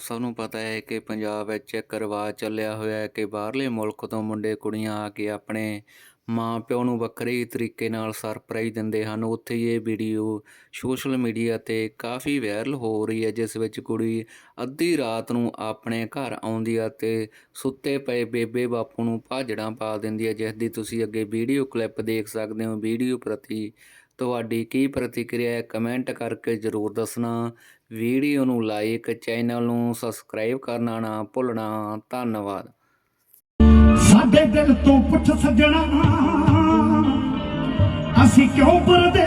ਸਭ ਨੂੰ ਪਤਾ ਹੈ ਕਿ ਪੰਜਾਬ ਵਿੱਚ ਇੱਕ ਰਿਵਾਜ ਚੱਲਿਆ ਹੋਇਆ ਹੈ ਕਿ ਬਾਹਰਲੇ ਮੁਲਕ ਤੋਂ ਮੁੰਡੇ ਕੁੜੀਆਂ ਆ ਕੇ ਆਪਣੇ ਮਾਂ ਪਿਓ ਨੂੰ ਵੱਖਰੇ ਤਰੀਕੇ ਨਾਲ ਸਰਪ੍ਰਾਈਜ਼ ਦਿੰਦੇ ਹਨ। ਉੱਥੇ ਇਹ ਵੀਡੀਓ ਸੋਸ਼ਲ ਮੀਡੀਆ 'ਤੇ ਕਾਫੀ ਵਾਇਰਲ ਹੋ ਰਹੀ ਹੈ, ਜਿਸ ਵਿੱਚ ਕੁੜੀ ਅੱਧੀ ਰਾਤ ਨੂੰ ਆਪਣੇ ਘਰ ਆਉਂਦੀ ਹੈ ਤੇ ਸੁੱਤੇ ਪਏ ਬੇਬੇ ਬਾਪੂ ਨੂੰ ਭਾਜੜਾਂ ਪਾ ਦਿੰਦੀ ਹੈ, ਜਿਸ ਦੀ ਤੁਸੀਂ ਅੱਗੇ ਵੀਡੀਓ ਕਲਿੱਪ ਦੇਖ ਸਕਦੇ ਹੋ। ਵੀਡੀਓ ਪ੍ਰਤੀ ਤੁਹਾਡੀ ਕੀ ਪ੍ਰਤੀਕਿਰਿਆ ਹੈ? ਕਮੈਂਟ ਕਰਕੇ ਜ਼ਰੂਰ ਦੱਸਣਾ। ਵੀਡੀਓ ਨੂੰ ਲਾਈਕ ਚੈਨਲ ਨੂੰ ਸਬਸਕ੍ਰਾਈਬ ਕਰਨਾ ਨਾ ਭੁੱਲਣਾ। ਧੰਨਵਾਦ। ਸਾਡੇ ਦਿਲ ਤੋਂ ਪੁੱਛ ਸੱਜਣਾ, ਅਸੀਂ ਕਿਉਂ ਪਰਦੇਸੀ